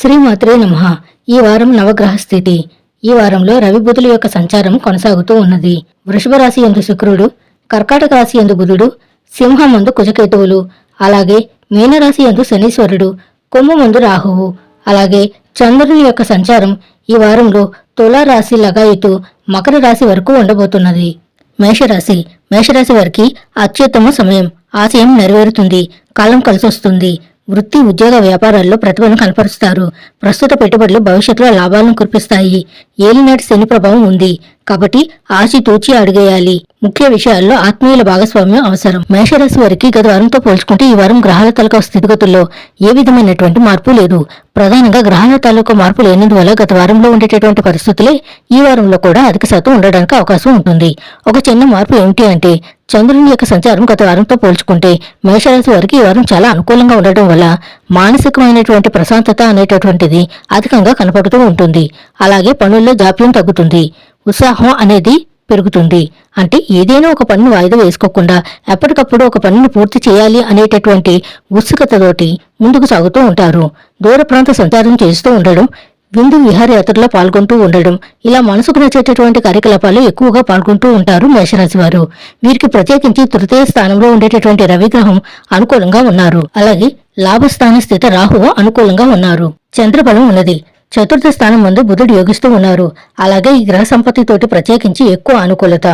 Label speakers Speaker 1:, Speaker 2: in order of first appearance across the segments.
Speaker 1: శ్రీమాత్రే నమ. ఈ వారం నవగ్రహ స్థితి ఈ వారంలో రవి బుధుల యొక్క సంచారం కొనసాగుతూ ఉన్నది. వృషభ రాశి ఎందు శుక్రుడు కర్కాటక రాశి ఎందు బుధుడు సింహం మందు కుజకేతువులు అలాగే మీనరాశి ఎందు శనీశ్వరుడు కొమ్ము మందు రాహువు అలాగే చంద్రుని యొక్క సంచారం ఈ వారంలో తులారాశి లగాయితూ మకర రాశి వరకు ఉండబోతున్నది. మేషరాశి. మేషరాశి వారికి అత్యుత్తమ సమయం. ఆశయం నెరవేరుతుంది. కాలం కలిసొస్తుంది. వృత్తి ఉద్యోగ వ్యాపారాల్లో ప్రతిభను కనపరుస్తారు. ప్రస్తుత పెట్టుబడులు భవిష్యత్తులో లాభాలను కురిపిస్తాయి. ఏలినాటి శని ప్రభావం ఉంది. కాబట్టి ఆచితూచి అడిగేయాలి. ముఖ్య విషయాల్లో ఆత్మీయుల భాగస్వామ్యం అవసరం. మేషరాశి వారికి గత వారంతో పోల్చుకుంటే ఈ వారం గ్రహాల తాలూకా స్థితిగతుల్లో ఏ విధమైనటువంటి మార్పు లేదు. ప్రధానంగా గ్రహాల తాలూకా మార్పు లేనందువల్ల గత వారంలో ఉండేటటువంటి పరిస్థితులే ఈ వారంలో కూడా అధిక శాతం ఉండడానికి అవకాశం ఉంటుంది. ఒక చిన్న మార్పు ఏమిటి అంటే చంద్రుని యొక్క సంచారం గత వారంతో పోల్చుకుంటే మేషరాశి వారికి ఈ వారం చాలా అనుకూలంగా ఉండటం వల్ల మానసికమైనటువంటి ప్రశాంతత అనేటటువంటిది అధికంగా కనపడుతూ ఉంటుంది. అలాగే పనుల్లో జాప్యం తగ్గుతుంది. ఉత్సాహం అనేది పెరుగుతుంది. అంటే ఏదైనా ఒక పనిని వాయిదా వేసుకోకుండా ఎప్పటికప్పుడు ఒక పనిని పూర్తి చేయాలి అనేటటువంటి ఉత్సుకతతోటి ముందుకు సాగుతూ ఉంటారు. దూర ప్రాంత సంచారం చేస్తూ ఉండడం విందు విహారయాత్రలో పాల్గొంటూ ఉండడం ఇలా మనసుకు నచ్చేటటువంటి కార్యకలాపాలు ఎక్కువగా పాల్గొంటూ ఉంటారు మేషరాశి వారు. వీరికి ప్రత్యేకించి తృతీయ స్థానంలో ఉండేటటువంటి రవిగ్రహం అనుకూలంగా ఉన్నారు. అలాగే లాభస్థాన స్థిత రాహువు అనుకూలంగా ఉన్నారు. చంద్రబలం ఉన్నది. చతుర్థ స్థానం ముందు బుధుడు యోగిస్తూ ఉన్నారు. అలాగే ఈ గ్రహ సంపత్తితోటి ప్రత్యేకించి ఎక్కువ అనుకూలత.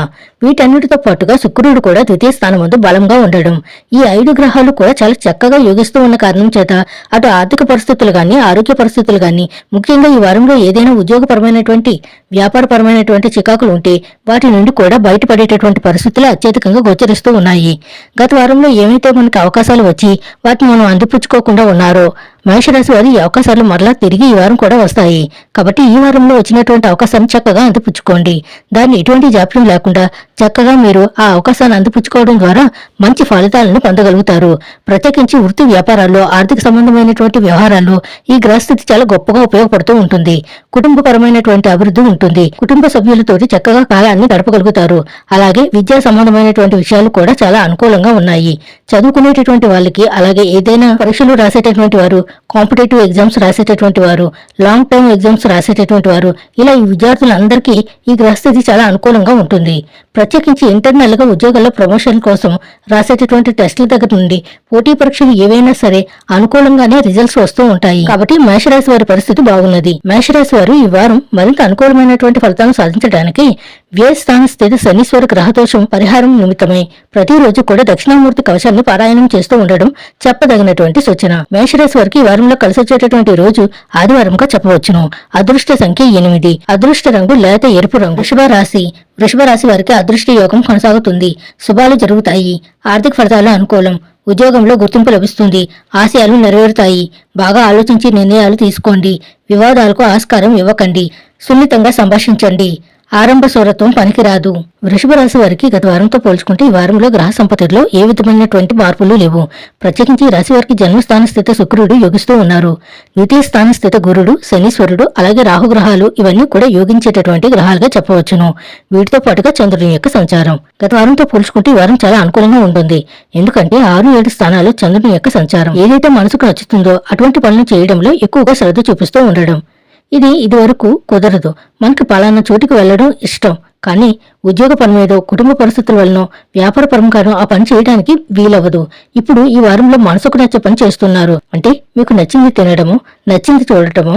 Speaker 1: వీటన్నిటితో పాటుగా శుక్రుడు కూడా ద్వితీయ స్థానం ముందు బలంగా ఉండడం. ఈ ఐదు గ్రహాలు కూడా చాలా చక్కగా యోగిస్తూ ఉన్న కారణం చేత అటు ఆర్థిక పరిస్థితులు గాని ఆరోగ్య పరిస్థితులు గాని ముఖ్యంగా ఈ వారంలో ఏదైనా ఉద్యోగపరమైనటువంటి వ్యాపారపరమైనటువంటి చికాకులు ఉంటే వాటి నుండి కూడా బయటపడేటటువంటి పరిస్థితులు అత్యధికంగా గోచరిస్తూ ఉన్నాయి. గత వారంలో ఏమైతే మనకు అవకాశాలు వచ్చి వాటిని మనం అందిపుచ్చుకోకుండా ఉన్నారో మేషరాశి వారి ఈ అవకాశాలు మరలా తిరిగి ఈ వారం కూడా వస్తాయి. కాబట్టి ఈ వారంలో వచ్చినటువంటి అవకాశాన్ని చక్కగా అందిపుచ్చుకోండి. దాన్ని ఎటువంటి జాప్యం లేకుండా చక్కగా మీరు ఆ అవకాశాన్ని అందిపుచ్చుకోవడం ద్వారా మంచి ఫలితాలను పొందగలుగుతారు. ప్రత్యేకించి వృత్తి వ్యాపారాల్లో ఆర్థిక సంబంధమైనటువంటి వ్యవహారాల్లో ఈ గ్రహస్థితి చాలా గొప్పగా ఉపయోగపడుతూ ఉంటుంది. కుటుంబపరమైనటువంటి అభివృద్ధి ఉంటుంది. కుటుంబ సభ్యులతోటి చక్కగా కాలాన్ని గడపగలుగుతారు. అలాగే విద్యా సంబంధమైనటువంటి విషయాలు కూడా చాలా అనుకూలంగా ఉన్నాయి. చదువుకునేటటువంటి వాళ్ళకి అలాగే ఏదైనా పరీక్షలు రాసేటటువంటి వారు కాంపిటేటివ్ ఎగ్జామ్స్ రాసేటటువంటి వారు లాంగ్ టర్మ్ ఎగ్జామ్స్ రాసేటటువంటి వారు ఇలా ఈ విద్యార్థులందరికీ ఈ గ్రహస్థితి చాలా అనుకూలంగా ఉంటుంది. ప్రత్యేకించి ఇంటర్నల్గా ఉద్యోగాల్లో ప్రమోషన్ కోసం రాసేటటువంటి టెస్టుల దగ్గర నుండి పోటీ పరీక్షలు ఏవైనా సరే అనుకూలంగానే రిజల్ట్స్ వస్తూ ఉంటాయి. కాబట్టి మేషరాశి వారి పరిస్థితి బాగున్నది. మేషరాశి వారు ఈ వారం మరింత అనుకూలమైనటువంటి ఫలితాలను సాధించడానికి వ్యయస్థాన స్థితి శనీశ్వర గ్రహదోషం పరిహారం నిమిత్తమై ప్రతిరోజు కూడా దక్షిణామూర్తి కవచాలను పారాయణం చేస్తూ ఉండడం చెప్పదగినటువంటి సూచన. మేషరాశి వారంలో కలిసొచ్చేటటువంటి రోజు ఆదివారంగా చెప్పవచ్చును. అదృష్ట సంఖ్య ఎనిమిది. అదృష్ట రంగు లేత ఎరుపు రంగు. శుభ రాశి. వృషభ రాశి వారికి అదృష్ట యోగం కొనసాగుతుంది. శుభాలు జరుగుతాయి. ఆర్థిక ఫలితాలు అనుకూలం. ఉద్యోగంలో గుర్తింపు లభిస్తుంది. ఆశయాలు నెరవేరుతాయి. బాగా ఆలోచించి నిర్ణయాలు తీసుకోండి. వివాదాలకు ఆస్కారం ఇవ్వకండి. సున్నితంగా సంభాషించండి. ఆరంభ సౌరత్వం పనికిరాదు. వృషభ రాశి వారికి గత వారంతో పోల్చుకుంటే ఈ వారంలో గ్రహ సంపత్తిలో ఏ విధమైనటువంటి మార్పులు లేవు. ప్రత్యేకించి రాశి వారికి జన్మస్థాన స్థిత శుక్రుడు యోగిస్తూ ఉన్నారు. ద్వితీయ స్థాన స్థిత గురుడు శనీశ్వరుడు అలాగే రాహుగ్రహాలు ఇవన్నీ కూడా యోగించేటటువంటి గ్రహాలుగా చెప్పవచ్చును. వీటితో పాటుగా చంద్రుని యొక్క సంచారం. గత వారంతో పోల్చుకుంటే ఈ వారం చాలా అనుకూలంగా ఉంటుంది. ఎందుకంటే ఆరు ఏడు స్థానాలు చంద్రుని యొక్క సంచారం. ఏదైతే మనసుకు నచ్చుతుందో అటువంటి పనులు చేయడంలో ఎక్కువగా శ్రద్ధ చూపిస్తూ ఉండడం. ఇది ఇదివరకు కుదరదు. మనకి పలానా చోటికి వెళ్ళడం ఇష్టం. కానీ ఉద్యోగ పని మీదో కుటుంబ పరిస్థితుల వలనో వ్యాపార పరంగానో ఆ పని చేయడానికి వీలవ్వదు. ఇప్పుడు ఈ వారంలో మనసుకు నచ్చే పని చేస్తున్నారు. అంటే మీకు నచ్చింది తినడము నచ్చింది చూడటము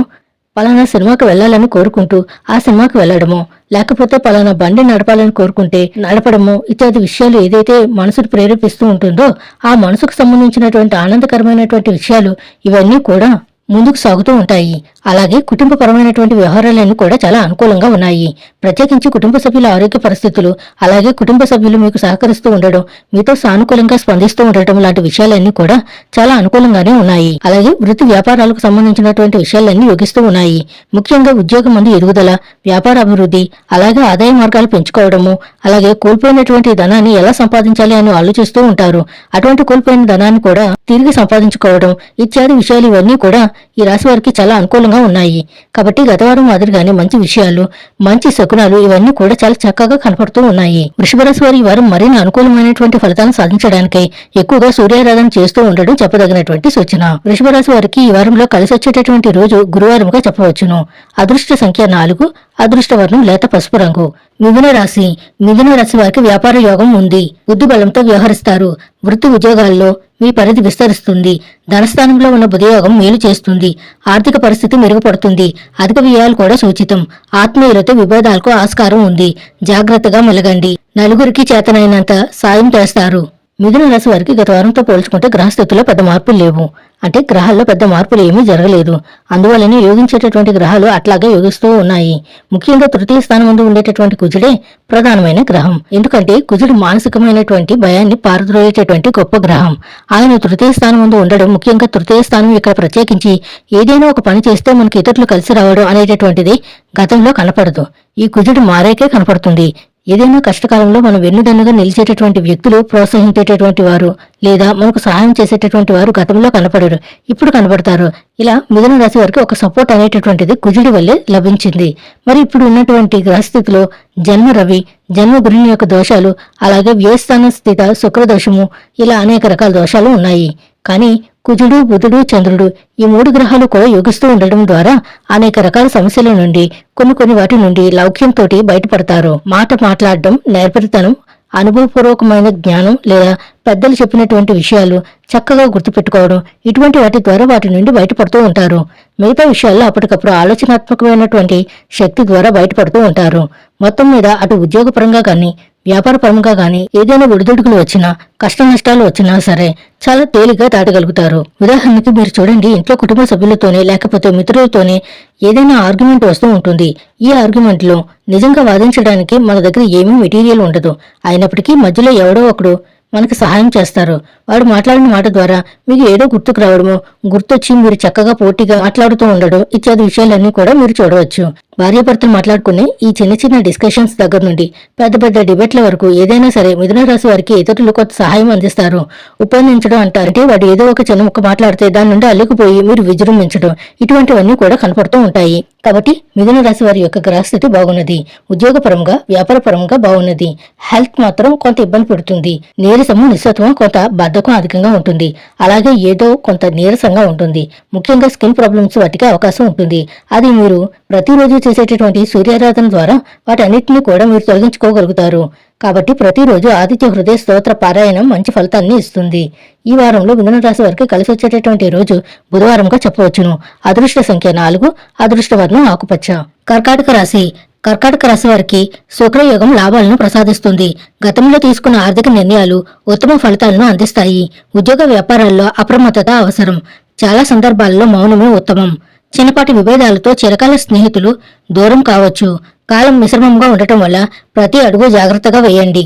Speaker 1: పలానా సినిమాకి వెళ్ళాలని కోరుకుంటూ ఆ సినిమాకి వెళ్ళడము లేకపోతే పలానా బండి నడపాలని కోరుకుంటే నడపడము ఇత్యాది విషయాలు ఏదైతే మనసును ప్రేరేపిస్తూ ఉంటుందో ఆ మనసుకు సంబంధించినటువంటి ఆనందకరమైనటువంటి విషయాలు ఇవన్నీ కూడా ముందుకు సాగుతూ ఉంటాయి. అలాగే కుటుంబపరమైనటువంటి వ్యవహారాలన్నీ కూడా చాలా అనుకూలంగా ఉన్నాయి. ప్రత్యేకించి కుటుంబ సభ్యుల ఆరోగ్య పరిస్థితులు అలాగే కుటుంబ సభ్యులు మీకు సహకరిస్తూ ఉండడం మీతో సానుకూలంగా స్పందిస్తూ ఉండటం లాంటి విషయాలన్నీ కూడా చాలా అనుకూలంగానే ఉన్నాయి. అలాగే వృత్తి వ్యాపారాలకు సంబంధించినటువంటి విషయాలన్నీ యోగిస్తూ ఉన్నాయి. ముఖ్యంగా ఉద్యోగం మంది ఎదుగుదల వ్యాపార అభివృద్ధి అలాగే ఆదాయ మార్గాలు పెంచుకోవడము అలాగే కోల్పోయినటువంటి ధనాన్ని ఎలా సంపాదించాలి అని ఆలోచిస్తూ ఉంటారు. అటువంటి కోల్పోయిన ధనాన్ని కూడా తిరిగి సంపాదించుకోవడం ఇత్యాది విషయాలు ఇవన్నీ కూడా ఈ రాశి వారికి చాలా అనుకూలంగా అనుకూలంగా ఉన్నాయి. కాబట్టి గత వారం మాదిరిగానే మంచి విషయాలు మంచి శకునాలు ఇవన్నీ కూడా చాలా చక్కగా కనపడుతూ ఉన్నాయి. వృషభరాశి వారి వారం మరిన్ని అనుకూలమైనటువంటి ఫలితాలను సాధించడానికై ఎక్కువగా సూర్యారాధన చేస్తూ ఉండడం చెప్పదగినటువంటి సూచన. వృషభరాశి వారికి ఈ వారంలో కలిసి వచ్చేటటువంటి రోజు గురువారంగా చెప్పవచ్చును. అదృష్ట సంఖ్య నాలుగు అదృష్ట వర్ణం లేత పసుపు రంగు. మిథున రాశి మిథున రాశి వారికి వ్యాపార యోగం ఉంది. బుద్ధి బలంతో వ్యవహరిస్తారు. వృత్తి ఉద్యోగాల్లో మీ పరిధి విస్తరిస్తుంది. ధనస్థానంలో ఉన్న బుధయోగం మేలు చేస్తుంది. ఆర్థిక పరిస్థితి మెరుగుపడుతుంది. అధిక వ్యయాలు కూడా సూచితం. ఆత్మీయులతో విభేదాలకు ఆస్కారం ఉంది. జాగ్రత్తగా మెలగండి. నలుగురికి చేతనైనంత సాయం చేస్తారు. మిథున రాశి వారికి గత వారంతో పోల్చుకుంటే గ్రహస్థితిలో పెద్ద మార్పులు లేవు. అంటే గ్రహాల్లో పెద్ద మార్పులు ఏమీ జరగలేదు. అందువల్లనే యోగించేటటువంటి గ్రహాలు అట్లాగే యోగిస్తూ ఉన్నాయి. ముఖ్యంగా తృతీయ స్థానం ముందు ఉండేటటువంటి కుజుడే ప్రధానమైన గ్రహం. ఎందుకంటే కుజుడు మానసికమైనటువంటి భయాన్ని పారద్రోయేటటువంటి గొప్ప గ్రహం. ఆయన తృతీయ స్థానం ముందు ఉండడం ముఖ్యంగా తృతీయ స్థానం ఇక్కడ ప్రత్యేకించి ఏదైనా ఒక పని చేస్తే మనకి ఇతరులు కలిసి రావడం అనేటటువంటిది గతంలో కనపడదు. ఈ కుజుడు మారేకే కనపడుతుంది. ఏదైనా కష్టకాలంలో మనం వెన్నుదన్నుగా నిలిచేటటువంటి వ్యక్తులు ప్రోత్సహించేటటువంటి వారు లేదా మనకు సహాయం చేసేటటువంటి వారు గతంలో కనపడరు ఇప్పుడు కనపడతారు. ఇలా మిథున రాశి వారికి ఒక సపోర్ట్ అనేటటువంటిది కుజుడి వల్లే లభించింది. మరి ఇప్పుడు ఉన్నటువంటి గ్రహస్థితిలో జన్మ రవి జన్మ గురుని యొక్క దోషాలు అలాగే వ్యయస్థాన స్థిత శుక్రదోషము ఇలా అనేక రకాల దోషాలు ఉన్నాయి. కానీ కుజుడు బుధుడు చంద్రుడు ఈ మూడు గ్రహాలు కూడా యోగిస్తూ ఉండడం ద్వారా అనేక రకాల సమస్యల నుండి కొన్ని కొన్ని వాటి నుండి లౌక్యంతో బయటపడతారు. మాట మాట్లాడడం నేర్పరితనం అనుభవపూర్వకమైన జ్ఞానం లేదా పెద్దలు చెప్పినటువంటి విషయాలు చక్కగా గుర్తుపెట్టుకోవడం ఇటువంటి వాటి ద్వారా వాటి నుండి బయటపడుతూ ఉంటారు. మిగతా విషయాల్లో అప్పటికప్పుడు ఆలోచనాత్మకమైనటువంటి శక్తి ద్వారా బయటపడుతూ ఉంటారు. మొత్తం మీద అటు ఉద్యోగపరంగా కానీ వ్యాపారపరంగా గాని ఏదైనా ఒడిదుడుకులు వచ్చినా కష్ట నష్టాలు వచ్చినా సరే చాలా తేలిగ్గా దాటగలుగుతారు. ఉదాహరణకి మీరు చూడండి ఇంట్లో కుటుంబ సభ్యులతోనే లేకపోతే మిత్రులతోనే ఏదైనా ఆర్గ్యుమెంట్ వస్తూ ఉంటుంది. ఈ ఆర్గ్యుమెంట్లో నిజంగా వాదించడానికి మన దగ్గర ఏమీ మెటీరియల్ ఉండదు. అయినప్పటికీ మధ్యలో ఎవడో ఒకడు మనకు సహాయం చేస్తారు. వాడు మాట్లాడిన మాట ద్వారా మీకు ఏదో గుర్తుకు రావడము గుర్తొచ్చి మీరు చక్కగా పోటీగా మాట్లాడుతూ ఉండడం ఇత్యాది విషయాలన్నీ కూడా మీరు చూడవచ్చు. భార్యాభర్తలు మాట్లాడుకునే ఈ చిన్న చిన్న డిస్కషన్స్ దగ్గర నుండి పెద్ద పెద్ద డిబేట్ల వరకు ఏదైనా సరే మిథున రాశి వారికి ఇతరులు కొత్త సహాయం అందిస్తారు. ఉపయోగించడం అంటారంటే వాడు ఏదో ఒక చిన్న ముక్క మాట్లాడితే దాని నుండి అల్లుకుపోయి మీరు విజృంభించడం ఇటువంటివన్నీ కూడా కనపడుతూ ఉంటాయి. కాబట్టి మిథున రాశి వారి యొక్క గ్రహస్థితి బాగున్నది. ఉద్యోగపరంగా వ్యాపారపరంగా బాగున్నది. హెల్త్ మాత్రం కొంత ఇబ్బంది పెడుతుంది. నీరసము నిశ్చత్వం కొంత బద్ధకం అధికంగా ఉంటుంది. అలాగే ఏదో కొంత నీరసంగా ఉంటుంది. ముఖ్యంగా స్కిన్ ప్రాబ్లమ్స్ వాటికి అవకాశం ఉంటుంది. అది మీరు ప్రతిరోజు చేసేటటువంటి సూర్యారాధన ద్వారా వాటన్నిటిని కూడా మీరు తొలగించుకోగలుగుతారు. కాబట్టి ప్రతిరోజు ఆదిత్య హృదయ స్తోత్ర పారాయణం మంచి ఫలితాన్ని ఇస్తుంది. ఈ వారంలో మిథున రాశి వారికి కలిసి వచ్చేటటువంటి రోజు బుధవారంగా చెప్పవచ్చును. అదృష్ట సంఖ్య నాలుగు అదృష్ట వర్ణం ఆకుపచ్చ. కర్కాటక రాశి కర్కాటక రాశి వారికి శుక్రయోగం లాభాలను ప్రసాదిస్తుంది. గతంలో తీసుకున్న ఆర్థిక నిర్ణయాలు ఉత్తమ ఫలితాలను అందిస్తాయి. ఉద్యోగ వ్యాపారాల్లో అప్రమత్తత అవసరం. చాలా సందర్భాల్లో మౌనమే ఉత్తమం. చిన్నపాటి విభేదాలతో చిరకాల స్నేహితులు దూరం కావచ్చు. కాలం మిశ్రమంగా ఉండటం వల్ల ప్రతి అడుగు జాగ్రత్తగా వేయండి.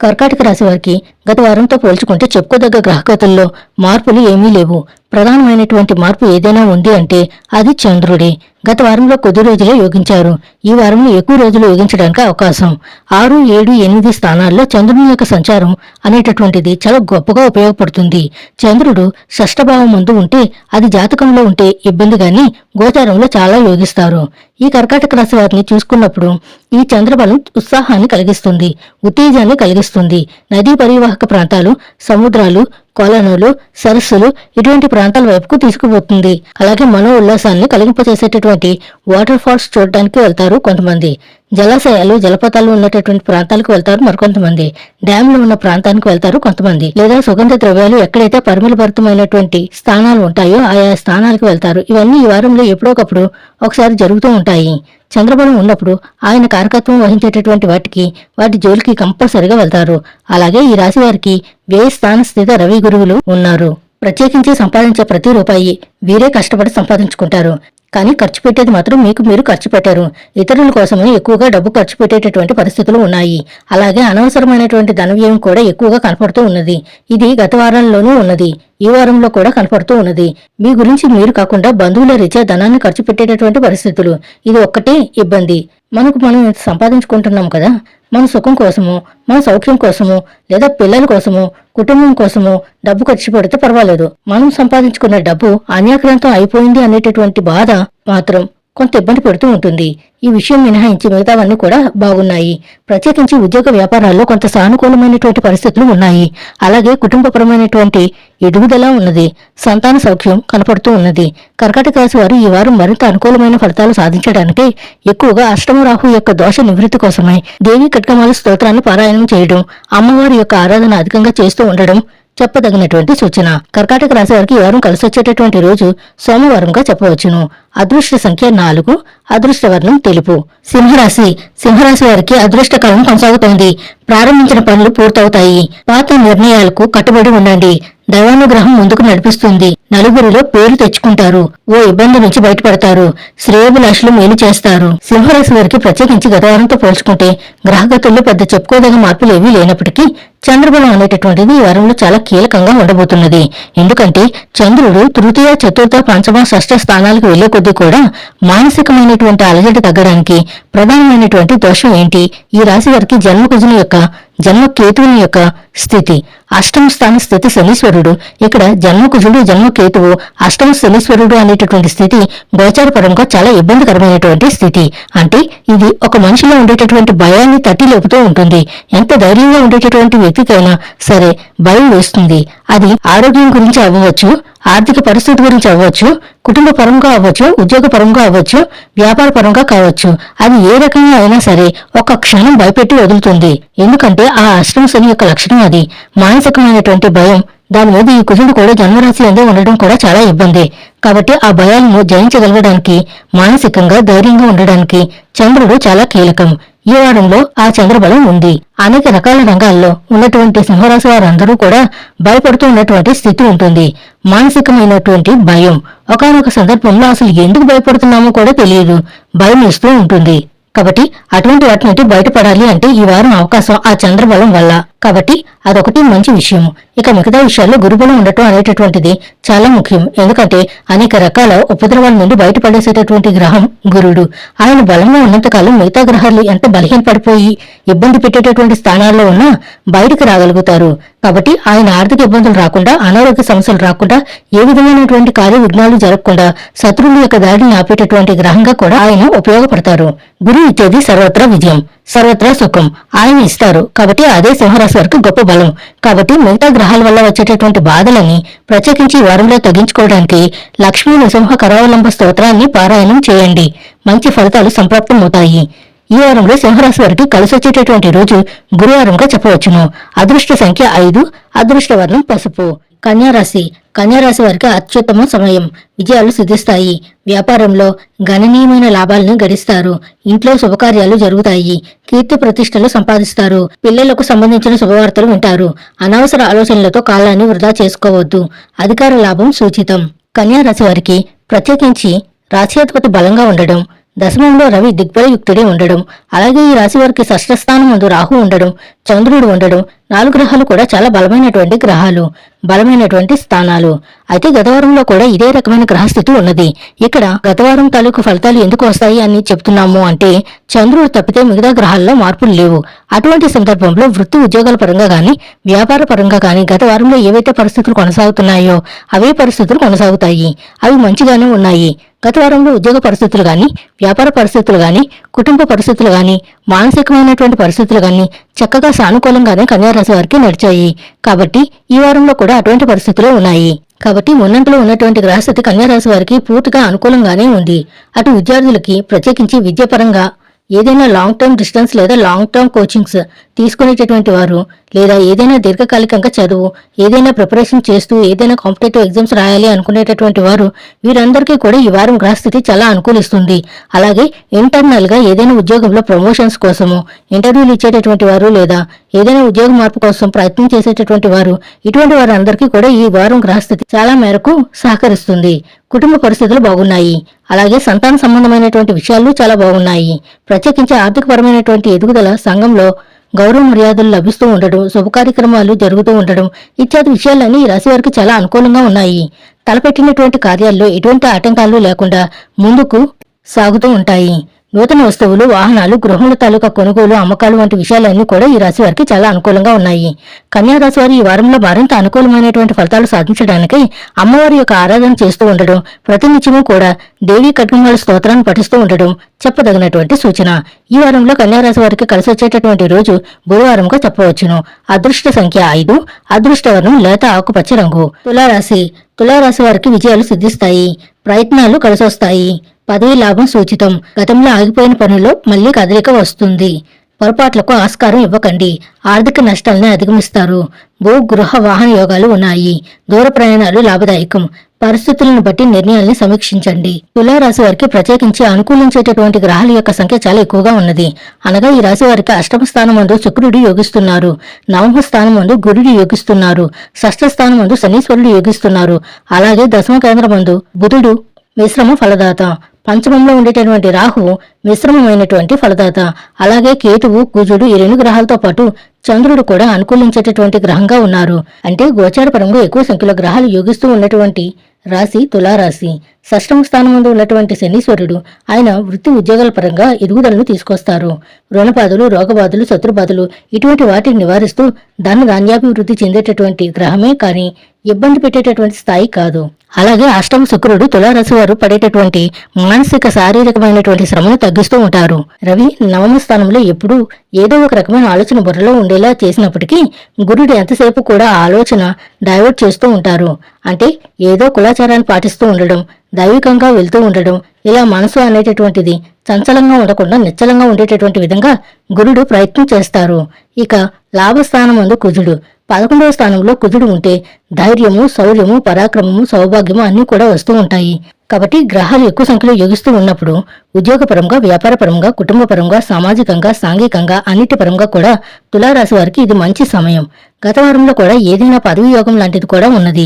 Speaker 1: కర్కాటక రాశి వారికి గత వారంతో పోల్చుకుంటే చెప్పుకోదగ్గ గ్రహగతుల్లో మార్పులు ఏమీ లేవు. ప్రధానమైనటువంటి మార్పు ఏదైనా ఉంది అంటే అది చంద్రుడే. గత వారంలో కొద్ది రోజులే యోగించారు. ఈ వారంలో ఎక్కువ రోజులు యోగించడానికి అవకాశం. ఆరు ఏడు ఎనిమిది స్థానాల్లో చంద్రుని యొక్క సంచారం అనేటటువంటిది చాలా గొప్పగా ఉపయోగపడుతుంది. చంద్రుడు షష్టభావం ముందు ఉంటే అది జాతకంలో ఉంటే ఇబ్బంది గాని గోచారంలో చాలా యోగిస్తారు. ఈ కర్కాటక రాశి వారిని చూసుకున్నప్పుడు ఈ చంద్రబలం ఉత్సాహాన్ని కలిగిస్తుంది ఉత్తేజాన్ని కలిగిస్తుంది. నదీ పరివాహక ప్రాంతాలు సముద్రాలు కొలనులు సరస్సులు ఇటువంటి ప్రాంతాల వైపుకు తీసుకుపోతుంది. అలాగే మనో ఉల్లాసాన్ని కలిగింపచేసేటటువంటి వాటర్ ఫాల్స్ చూడడానికి వెళ్తారు కొంతమంది. జలాశయాలు జలపాతాలు ఉన్నటువంటి ప్రాంతాలకు వెళ్తారు మరికొంతమంది. డ్యాంలు ఉన్న ప్రాంతానికి వెళ్తారు కొంతమంది. లేదా సుగంధ ద్రవ్యాలు ఎక్కడైతే పరిమళభరితమైనటువంటి స్థానాలు ఉంటాయో ఆయా స్థానాలకు వెళ్తారు. ఇవన్నీ ఈ వారంలో ఎప్పుడోకప్పుడు ఒకసారి జరుగుతూ ఉంటాయి. చంద్రబలం ఉన్నప్పుడు ఆయన కారకత్వం వహించేటటువంటి వాటికి వాటి జోలికి కంపల్సరిగా వెళ్తారు. అలాగే ఈ రాశి వారికి వ్యయ స్థాన స్థిత రవి గురువులు ఉన్నారు. ప్రత్యేకించి సంపాదించే ప్రతి రూపాయి వీరే కష్టపడి సంపాదించుకుంటారు. కానీ ఖర్చు పెట్టేది మాత్రం మీకు మీరు ఖర్చు పెట్టారు. ఇతరుల కోసమే ఎక్కువగా డబ్బు ఖర్చు పెట్టేటటువంటి పరిస్థితులు ఉన్నాయి. అలాగే అనవసరమైనటువంటి ధన వ్యయం కూడా ఎక్కువగా కనపడుతూ ఉన్నది. ఇది గత వారంలోనూ ఉన్నది. ఈ వారంలో కూడా కనపడుతూ ఉన్నది. మీ గురించి మీరు కాకుండా బంధువుల రీత్యా ధనాన్ని ఖర్చు పెట్టేటటువంటి పరిస్థితులు. ఇది ఒక్కటే ఇబ్బంది. మనకు మనం సంపాదించుకుంటున్నాం కదా. మన సుఖం కోసము మన సౌఖ్యం కోసము లేదా పిల్లల కోసము కుటుంబం కోసము డబ్బు ఖర్చు పెడితే పర్వాలేదు. మనం సంపాదించుకున్న డబ్బు అన్యాక్రాంతం అయిపోయింది అనేటటువంటి బాధ మాత్రం కొంత ఇబ్బంది పెడుతూ ఉంటుంది. ఈ విషయం మినహాయించి మిగతావన్నీ కూడా బాగున్నాయి. ప్రత్యేకించి ఉద్యోగ వ్యాపారాల్లో కొంత సానుకూలమైనటువంటి పరిస్థితులు ఉన్నాయి. అలాగే కుటుంబపరమైనటువంటి ఎదుగుదల ఉన్నది. సంతాన సౌఖ్యం కనపడుతూ ఉన్నది. కర్కటక రాశి వారు ఈ వారం మరింత అనుకూలమైన ఫలితాలు సాధించడానికి ఎక్కువగా అష్టమ రాహు యొక్క దోష నివృత్తి కోసమై దేవి కట్కమాల స్తోత్రాన్ని పారాయణం చేయడం అమ్మవారి యొక్క ఆరాధన అధికంగా చేస్తూ ఉండడం చెప్పదగినటువంటి సూచన. కర్కాటక రాశి వారికి ఈ వారం కలిసి వచ్చేటటువంటి రోజు సోమవారంగా చెప్పవచ్చును. అదృష్ట సంఖ్య నాలుగు అదృష్ట వర్ణం తెలుపు. సింహరాశి. సింహరాశి వారికి అదృష్టకాలం కొనసాగుతోంది. ప్రారంభించిన పనులు పూర్తవుతాయి. పాత నిర్ణయాలకు కట్టుబడి ఉండండి. దైవానుగ్రహం ముందుకు నడిపిస్తుంది. నలుగురిలో పేరు తెచ్చుకుంటారు. ఓ ఇబ్బంది నుంచి బయటపడతారు. శ్రేయోభిలాషులు మేలు చేస్తారు. సింహరాశి వారికి ప్రత్యేకించి గతవారంతో పోల్చుకుంటే గ్రహగతుల్లో పెద్ద చెప్పుకోదగిన మార్పులు ఏవీ లేనప్పటికీ చంద్రబలం అనేటటువంటిది ఈ వారంలో చాలా కీలకంగా ఉండబోతున్నది. ఎందుకంటే చంద్రుడు తృతీయ చతుర్థ పంచమ షష్ఠ స్థానాలకు వెళ్ళే కొద్దీ కూడా మానసికమైనటువంటి అలజడి తగ్గడానికి ప్రధానమైనటువంటి దోషం ఏంటి? ఈ రాశి వారికి జన్మకుజుని యొక్క జన్మ కేతువుని యొక్క స్థితి. అష్టమ స్థాన స్థితి శనీశ్వరుడు. ఇక్కడ జన్మకుజుడు జన్మకేతువు అష్టమ శనీశ్వరుడు అనేటటువంటి స్థితి గోచారపరంగా చాలా ఇబ్బందికరమైనటువంటి స్థితి. అంటే ఇది ఒక మనిషిలో ఉండేటటువంటి భయాన్ని తట్టి లేపుతూ ఉంటుంది. ఎంత ధైర్యంగా ఉండేటటువంటి వ్యక్తికైనా సరే భయం వేస్తుంది. అది ఆరోగ్యం గురించి అవ్వవచ్చు ఆర్థిక పరిస్థితి గురించి అవ్వచ్చు కుటుంబ పరంగా అవ్వచ్చు ఉద్యోగ పరంగా అవ్వచ్చు వ్యాపార పరంగా కావచ్చు. అది ఏ రకంగా అయినా సరే ఒక క్షణం భయపెట్టి వదులుతుంది. ఎందుకంటే ఆ అష్టమ యొక్క లక్షణం అది. మానసికమైనటువంటి భయం. దాని మీద ఈ కుజుడు కూడా జన్మరాశి అందే ఉండడం కూడా చాలా ఇబ్బంది. కాబట్టి ఆ భయాలను జయించగలగడానికి మానసికంగా ధైర్యంగా ఉండడానికి చంద్రుడు చాలా కీలకం. ఈ వారంలో ఆ చంద్రబలం ఉంది. అనేక రకాల రంగాల్లో ఉన్నటువంటి సింహరాశి వారందరూ కూడా భయపడుతూ ఉన్నటువంటి స్థితి ఉంటుంది. మానసికమైనటువంటి భయం. ఒకనొక సందర్భంలో అసలు ఎందుకు భయపడుతున్నామో కూడా తెలియదు. భయం ఇస్తూ ఉంటుంది. కాబట్టి అటువంటి వాటి నుండి బయటపడాలి అంటే ఈ వారం అవకాశం ఆ చంద్రబలం వల్ల. కాబట్టి అదొకటి మంచి విషయం ఇక మిగతా విషయాల్లో గురుబలం ఉండటం అనేటటువంటిది చాలా ముఖ్యం. ఎందుకంటే అనేక రకాల ఉపద్రవాల నుండి బయటపడేసేటటువంటి గ్రహం గురుడు. ఆయన బలంగా ఉన్నంతకాలం మిగతా గ్రహాలు ఎంత బలహీనపడిపోయి ఇబ్బంది పెట్టేటటువంటి స్థానాల్లో ఉన్నా బయటకు రాగలుగుతారు. కాబట్టి ఆయన ఆర్థిక ఇబ్బందులు రాకుండా అనారోగ్య సమస్యలు రాకుండా ఏ విధమైనటువంటి కార్య విఘ్నాలు జరగకుండా శత్రువుల యొక్క దాడిని ఆపేటటువంటి గ్రహంగా కూడా ఆయన ఉపయోగపడతారు. గురువు ఇచ్చేది సర్వత్రా విజయం సర్వత్రా సుఖం. ఆయన ఇస్తారు. కాబట్టి అదే సింహరాశి వారికి గొప్ప బలం. కాబట్టి మిగతా గ్రహాల వల్ల వచ్చేటటువంటి బాధలని ప్రత్యేకించి వారంలో తగ్గించుకోవడానికి లక్ష్మీ నృసింహ కరావలంబ స్తోత్రాన్ని పారాయణం చేయండి. మంచి ఫలితాలు సంప్రాప్తమవుతాయి. ఈ వారంలో సింహరాశి వారికి కలిసి వచ్చేటటువంటి రోజు గురువారంగా చెప్పవచ్చును. అదృష్ట సంఖ్య ఐదు అదృష్ట వర్ణం పసుపు కన్యారాశి కన్యారాశి వారికి అత్యుత్తమ సమయం. విజయాలు సిద్ధిస్తాయి. వ్యాపారంలో గణనీయమైన లాభాలను గడిస్తారు. ఇంట్లో శుభకార్యాలు జరుగుతాయి. కీర్తి ప్రతిష్టలు సంపాదిస్తారు. పిల్లలకు సంబంధించిన శుభవార్తలు వింటారు. అనవసర ఆలోచనలతో కాలాన్ని వృధా చేసుకోవద్దు. అధికార లాభం సూచితం. కన్యారాశి వారికి ప్రత్యేకించి రాశ్యాధిపతి బలంగా ఉండడం దశమంలో రవి దిగ్బలయుక్తుడే ఉండడం అలాగే ఈ రాశి వారికి షష్టస్థానం ముందు రాహు ఉండడం చంద్రుడు ఉండడం నాలుగు గ్రహాలు కూడా చాలా బలమైనటువంటి గ్రహాలు బలమైనటువంటి స్థానాలు. అయితే గతవారంలో కూడా ఇదే రకమైన గ్రహస్థితి ఉన్నది. ఇక్కడ గతవారం తాలూకు ఫలితాలు ఎందుకు వస్తాయి అని చెప్తున్నాము అంటే చంద్రుడు తప్పితే మిగతా గ్రహాల్లో మార్పులు లేవు. అటువంటి సందర్భంలో వృత్తి ఉద్యోగాల పరంగా కానీ వ్యాపార పరంగా కానీ గత వారంలో ఏవైతే పరిస్థితులు కొనసాగుతున్నాయో అవే పరిస్థితులు కొనసాగుతాయి. అవి మంచిగానే ఉన్నాయి. గత వారంలో ఉద్యోగ పరిస్థితులు కానీ వ్యాపార పరిస్థితులు కానీ కుటుంబ పరిస్థితులు కానీ మానసికమైనటువంటి పరిస్థితులు కానీ చక్కగా సానుకూలంగానే కన్యారాశి వారికి నడిచాయి. కాబట్టి ఈ వారంలో కూడా అటువంటి పరిస్థితులు ఉన్నాయి. కాబట్టి ఉన్నంతలో ఉన్నటువంటి గ్రహస్థితి కన్యారాశి వారికి పూర్తిగా అనుకూలంగానే ఉంది. అటు విద్యార్థులకి ప్రత్యేకించి విద్యాపరంగా ఏదైనా లాంగ్ టర్మ్ డిస్టెన్స్ లేదా లాంగ్ టర్మ్ కోచింగ్స్ తీసుకునేటటువంటి వారు లేదా ఏదైనా దీర్ఘకాలికంగా చదువు ఏదైనా ప్రిపరేషన్ చేస్తూ ఏదైనా కాంపిటేటివ్ ఎగ్జామ్స్ రాయాలి అనుకునేటటువంటి వారు వీరందరికీ కూడా ఈ వారం గ్రహస్థితి చాలా అనుకూలిస్తుంది. అలాగే ఇంటర్నల్గా ఏదైనా ఉద్యోగంలో ప్రమోషన్స్ కోసము ఇంటర్వ్యూలు ఇచ్చేటటువంటి వారు లేదా ఏదైనా ఉద్యోగ మార్పు కోసం ప్రయత్నం చేసేటటువంటి వారు ఇటువంటి వారందరికీ కూడా ఈ వారం గ్రహస్థితి చాలా మేరకు సహకరిస్తుంది. కుటుంబ పరిస్థితులు బాగున్నాయి. అలాగే సంతాన సంబంధమైనటువంటి విషయాలు చాలా బాగున్నాయి. ప్రత్యేకించి ఆర్థికపరమైనటువంటి ఎదుగుదల సంఘంలో గౌరవ మర్యాదలు లభిస్తూ ఉండడం శుభ కార్యక్రమాలు జరుగుతూ ఉండడం ఇత్యాది విషయాలన్నీ ఈ రాశి వారికి చాలా అనుకూలంగా ఉన్నాయి. తలపెట్టినటువంటి కార్యాల్లో ఎటువంటి ఆటంకాలు లేకుండా ముందుకు సాగుతూ ఉంటాయి. నూతన వస్తువులు వాహనాలు గృహముల తాలూకా కొనుగోలు అమ్మకాలు వంటి విషయాలన్నీ కూడా ఈ రాశి వారికి చాలా అనుకూలంగా ఉన్నాయి. కన్యారాశి వారి వారు ఈ వారంలో మరింత అనుకూలమైనటువంటి ఫలితాలు సాధించడానికి అమ్మవారి యొక్క ఆరాధన చేస్తూ ఉండడం ప్రతినిత్యము కూడా దేవీ కట్టినవాళ్ళ స్తోత్రాన్ని పఠిస్తూ ఉండడం చెప్పదగినటువంటి సూచన. ఈ వారంలో కన్యారాశి వారికి కలిసి వచ్చేటటువంటి రోజు బుధవారంగా చెప్పవచ్చును. అదృష్ట సంఖ్య ఐదు అదృష్ట వర్ణం లేత ఆకుపచ్చ రంగు. తులారాశి తులారాశి వారికి విజయాలు సిద్ధిస్తాయి ప్రయత్నాలు కలిసొస్తాయి. పదవి లాభం సూచితం. గతంలో ఆగిపోయిన పనుల్లో మళ్ళీ కదలిక వస్తుంది. పొరపాట్లకు ఆస్కారం ఇవ్వకండి. ఆర్థిక నష్టాలను అధిగమిస్తారు. భూ గృహ వాహన యోగాలు ఉన్నాయి. దూర ప్రయాణాలు లాభదాయకం. పరిస్థితులను బట్టి నిర్ణయాల్ని సమీక్షించండి. తులారాశి వారికి ప్రత్యేకించి అనుకూలించేటటువంటి గ్రహాల యొక్క సంఖ్య చాలా ఎక్కువగా ఉన్నది. అనగా ఈ రాశి వారికి అష్టమ స్థానం ముందు శుక్రుడు యోగిస్తున్నారు. నవమ స్థానం ముందు గురుడు యోగిస్తున్నారు. షష్ఠ స్థానం ముందు శనీశ్వరుడు యోగిస్తున్నారు. అలాగే దశమ కేంద్రం ముందు బుధుడు మిశ్రమ ఫలదాత. పంచమంలో ఉండేటటువంటి రాహువు మిశ్రమమైనటువంటి ఫలదాత. అలాగే కేతువు కుజుడు ఈ రెండు గ్రహాలతో పాటు చంద్రుడు కూడా అనుకూలించేటటువంటి గ్రహంగా ఉన్నారు. అంటే గోచారపరంగా ఎక్కువ సంఖ్యలో గ్రహాలు యోగిస్తూ ఉన్నటువంటి రాశి తులారాశి. షష్టమ స్థానం ముందు ఉన్నటువంటి శనీశ్వరుడు ఆయన వృత్తి ఉద్యోగాల పరంగా ఎదుగుదలను తీసుకొస్తారు. రుణబాధలు రోగబాధలు శత్రుబాధలు ఇటువంటి వాటిని నివారిస్తూ ధన ధాన్యాభివృద్ధి చెందేటటువంటి గ్రహమే కానీ ఇబ్బంది పెట్టేటటువంటి స్థాయి కాదు. అలాగే అష్టమ శుక్రుడు తులారాశి వారు పడేటటువంటి మానసిక శారీరకమైనటువంటి శ్రమను తగ్గిస్తూ ఉంటారు. రవి నవమ స్థానంలో ఎప్పుడూ ఏదో ఒక రకమైన ఆలోచన బుర్రలో ఉండేలా చేసినప్పటికీ గురుడు ఎంతసేపు కూడా ఆ ఆలోచన డైవర్ట్ చేస్తూ ఉంటారు. అంటే ఏదో కులాచారాన్ని పాటిస్తూ ఉండడం దైవికంగా వెళ్తూ ఉండడం ఇలా మనసు అనేటటువంటిది చంచలంగా ఉండకుండా నిశ్చలంగా ఉండేటటువంటి విధంగా గురుడు ప్రయత్నం చేస్తారు. ఇక లాభస్థానం అందు కుజుడు. పదకొండవ స్థానంలో కుజుడు ఉంటే ధైర్యము శౌర్యము పరాక్రమము సౌభాగ్యము అన్నీ కూడా వస్తూ ఉంటాయి. కాబట్టి గ్రహాలు ఎక్కువ సంఖ్యలో యోగిస్తూ ఉన్నప్పుడు ఉద్యోగపరంగా వ్యాపారపరంగా కుటుంబపరంగా సామాజికంగా సాంఘికంగా అన్నిటి పరంగా కూడా తులారాశి వారికి ఇది మంచి సమయం. గత వారంలో కూడా ఏదైనా పదవి యోగం లాంటిది కూడా ఉన్నది.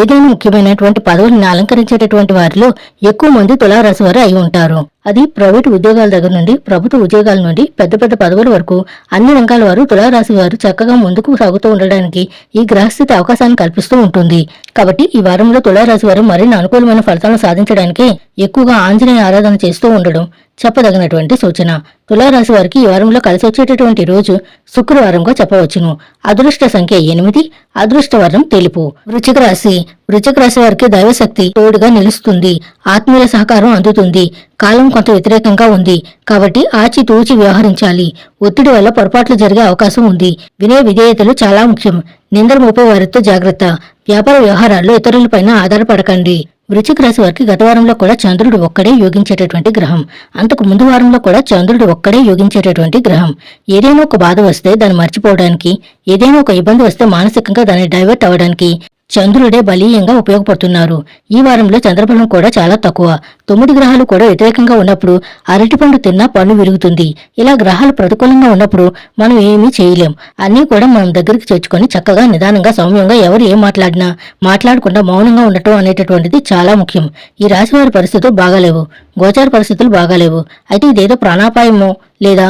Speaker 1: ఏదైనా ముఖ్యమైనటువంటి పదవులను అలంకరించేటటువంటి వారిలో ఎక్కువ మంది తులారాశి వారు అయి ఉంటారు. అది ప్రైవేట్ ఉద్యోగాల దగ్గర నుండి ప్రభుత్వ ఉద్యోగాల నుండి పెద్ద పెద్ద పదవుల వరకు అన్ని రంగాల వారు తులారాశి వారు చక్కగా ముందుకు సాగుతూ ఉండడానికి ఈ గ్రహస్థితి అవకాశాన్ని కల్పిస్తూ ఉంటుంది. కాబట్టి ఈ వారంలో తులారాశి వారు మరిన్ని అనుకూలమైన ఫలితాలను సాధించడానికి ఎక్కువగా ఆంజనేయ ఆరాధన చేస్తూ ఉండడం చెప్పదగినటువంటి సూచన. తులారాశి వారికి ఈ వారంలో కలిసి వచ్చేటటువంటి రోజు శుక్రవారంగా చెప్పవచ్చును. అదృష్ట సంఖ్య ఎనిమిది అదృష్ట వర్ణం తెలుపు. వృచ్చిక రాశి వృచ్చిక రాశి వారికి దైవశక్తి తోడుగా నిలుస్తుంది. ఆత్మీయ సహకారం అందుతుంది. కాలం కొంత వ్యతిరేకంగా ఉంది. కాబట్టి ఆచితూచి వ్యవహరించాలి. ఒత్తిడి వల్ల పొరపాట్లు జరిగే అవకాశం ఉంది. వినయ విధేయతలు చాలా ముఖ్యం. నిందర ముప్పై వారితో జాగ్రత్త. వ్యాపార వ్యవహారాల్లో ఇతరులపైన ఆధారపడకండి. వృశ్చిక రాశి వారికి గత వారంలో కూడా చంద్రుడు ఒక్కడే యోగించేటటువంటి గ్రహం. అంతకు ముందు వారంలో కూడా చంద్రుడు ఒక్కడే యోగించేటటువంటి గ్రహం. ఏదైనా ఒక బాధ వస్తే దాన్ని మర్చిపోవడానికి ఏదైనా ఒక ఇబ్బంది వస్తే మానసికంగా దాన్ని డైవర్ట్ అవ్వడానికి చంద్రుడే బలీయంగా ఉపయోగపడుతున్నారు. ఈ వారంలో చంద్రబలం కూడా చాలా తక్కువ. తొమ్మిది గ్రహాలు కూడా వ్యతిరేకంగా ఉన్నప్పుడు అరటిపండు తిన్నా పన్ను విరుగుతుంది. ఇలా గ్రహాలు ప్రతికూలంగా ఉన్నప్పుడు మనం ఏమీ చేయలేం. అన్నీ కూడా మనం దగ్గరికి చేర్చుకొని చక్కగా నిదానంగా సౌమ్యంగా ఎవరు ఏం మాట్లాడినా మాట్లాడకుండా మౌనంగా ఉండటం అనేటటువంటిది చాలా ముఖ్యం. ఈ రాశి వారి పరిస్థితులు బాగాలేవు. గోచార పరిస్థితులు బాగాలేవు. అయితే ఇదేదో ప్రాణాపాయమో లేదా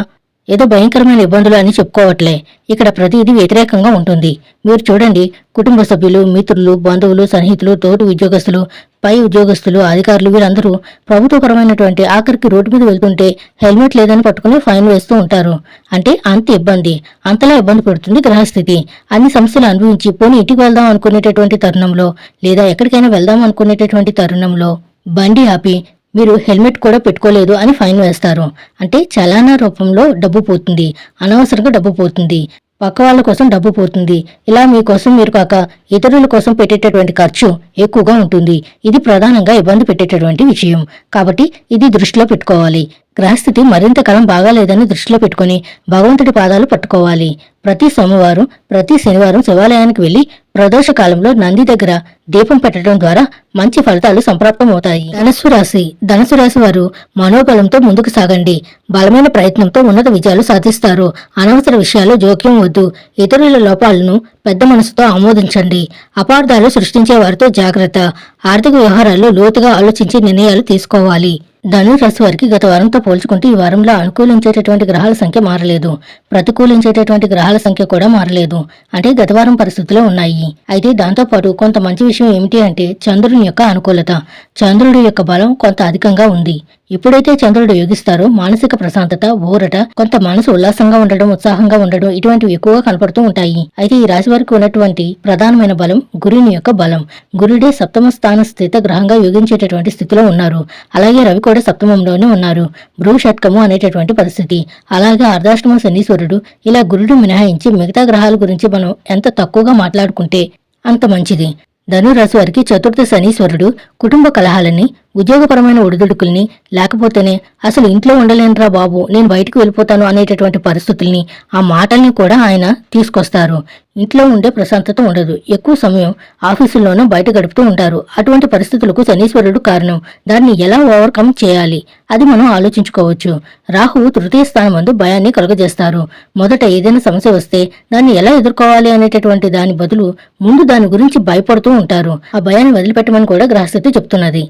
Speaker 1: ఏదో భయంకరమైన ఇబ్బందులు అని చెప్పుకోవట్లే. ఇక్కడ ప్రతిదీ వ్యతిరేకంగా ఉంటుంది. మీరు చూడండి కుటుంబ సభ్యులు మిత్రులు బంధువులు సన్నిహితులు తోటి ఉద్యోగస్తులు పై ఉద్యోగస్తులు అధికారులు వీరందరూ ప్రభుత్వపరమైనటువంటి ఆఖరికి రోడ్డు మీద వెళ్తుంటే హెల్మెట్ లేదని పట్టుకుని ఫైన్ వేస్తూ ఉంటారు. అంటే అంత ఇబ్బంది. అంతలా ఇబ్బంది పడుతుంది గ్రహస్థితి. అన్ని సమస్యలు అనుభవించి పోనీ ఇంటికి వెళ్దాం అనుకునేటటువంటి తరుణంలో లేదా ఎక్కడికైనా వెళ్దాం అనుకునేటటువంటి తరుణంలో బండి ఆపి మీరు హెల్మెట్ కూడా పెట్టుకోలేదు అని ఫైన్ వేస్తారు. అంటే చలానా రూపంలో డబ్బు పోతుంది. అనవసరంగా డబ్బు పోతుంది. పక్క వాళ్ళ కోసం డబ్బు పోతుంది. ఇలా మీకోసం మీరు కాక ఇతరుల కోసం పెట్టేటటువంటి ఖర్చు ఎక్కువగా ఉంటుంది. ఇది ప్రధానంగా ఇబ్బంది పెట్టేటటువంటి విషయం. కాబట్టి ఇది దృష్టిలో పెట్టుకోవాలి. గ్రహస్థితి మరింత కాలం బాగాలేదని దృష్టిలో పెట్టుకుని భగవంతుడి పాదాలు పట్టుకోవాలి. ప్రతి సోమవారం ప్రతి శనివారం శివాలయానికి వెళ్ళి ప్రదోష కాలంలో నంది దగ్గర దీపం పెట్టడం ద్వారా మంచి ఫలితాలు సంప్రాప్తమవుతాయి. ధనస్సు రాశి. ధనస్సు రాశి వారు మనోబలంతో ముందుకు సాగండి. బలమైన ప్రయత్నంతో ఉన్నత విజయాలు సాధిస్తారు. అనవసర విషయాలు జోక్యం వద్దు. ఇతరుల లోపాలను పెద్ద మనసుతో ఆమోదించండి. అపార్థాలు సృష్టించే వారితో జాగ్రత్త. ఆర్థిక వ్యవహారాల్లో లోతుగా ఆలోచించి నిర్ణయాలు తీసుకోవాలి. ధను వారికి గత వారంతో పోల్చుకుంటే ఈ వారంలో అనుకూలించేటటువంటి గ్రహాల సంఖ్య మారలేదు. ప్రతికూలించేటటువంటి గ్రహాల సంఖ్య కూడా మారలేదు. అంటే గత వారం పరిస్థితుల్లో ఉన్నాయి. అయితే దాంతోపాటు కొంత మంచి విషయం ఏమిటి అంటే చంద్రుని యొక్క అనుకూలత. చంద్రుడి యొక్క బలం కొంత అధికంగా ఉంది. ఎప్పుడైతే చంద్రుడు యోగిస్తారో మానసిక ప్రశాంతత ఊరట కొంత మనసు ఉల్లాసంగా ఉండడం ఉత్సాహంగా ఉండడం ఇటువంటివి ఎక్కువగా కనపడుతూ ఉంటాయి. అయితే ఈ రాశి వారికి ఉన్నటువంటి ప్రధానమైన బలం గురుని యొక్క బలం. గురుడే సప్తమ స్థాన స్థిత గ్రహంగా యోగించేటటువంటి స్థితిలో ఉన్నారు. అలాగే రవి కూడా సప్తమంలోనే ఉన్నారు. భ్రూ షట్కము అనేటటువంటి పరిస్థితి. అలాగే అర్ధాష్టమ శనీశ్వరుడు ఇలా గురుడు మినహాయించి మిగతా గ్రహాల గురించి మనం ఎంత తక్కువగా మాట్లాడుకుంటే అంత మంచిది. ధనురాశి వారికి చతుర్థ శనీశ్వరుడు కుటుంబ కలహాలని ఉద్యోగపరమైన ఒడిదుడుకుల్ని లేకపోతేనే అసలు ఇంట్లో ఉండలేనురా బాబు నేను బయటకు వెళ్ళిపోతాను అనేటటువంటి పరిస్థితుల్ని ఆ మాటల్ని కూడా ఆయన తీసుకొస్తారు. ఇంట్లో ఉండే ప్రశాంతత ఉండదు. ఎక్కువ సమయం ఆఫీసుల్లోనూ బయట గడుపుతూ ఉంటారు. అటువంటి పరిస్థితులకు శనీశ్వరుడు కారణం. దాన్ని ఎలా ఓవర్కమ్ చేయాలి? అది మనం ఆలోచించుకోవచ్చు. రాహువు తృతీయ స్థానం అందు భయాన్ని కలుగజేస్తారు. మొదట ఏదైనా సమస్య వస్తే దాన్ని ఎలా ఎదుర్కోవాలి అనేటటువంటి దాని బదులు ముందు దాని గురించి భయపడుతూ ఉంటారు. ఆ భయాన్ని వదిలిపెట్టమని కూడా గ్రహస్థితి చెప్తున్నది.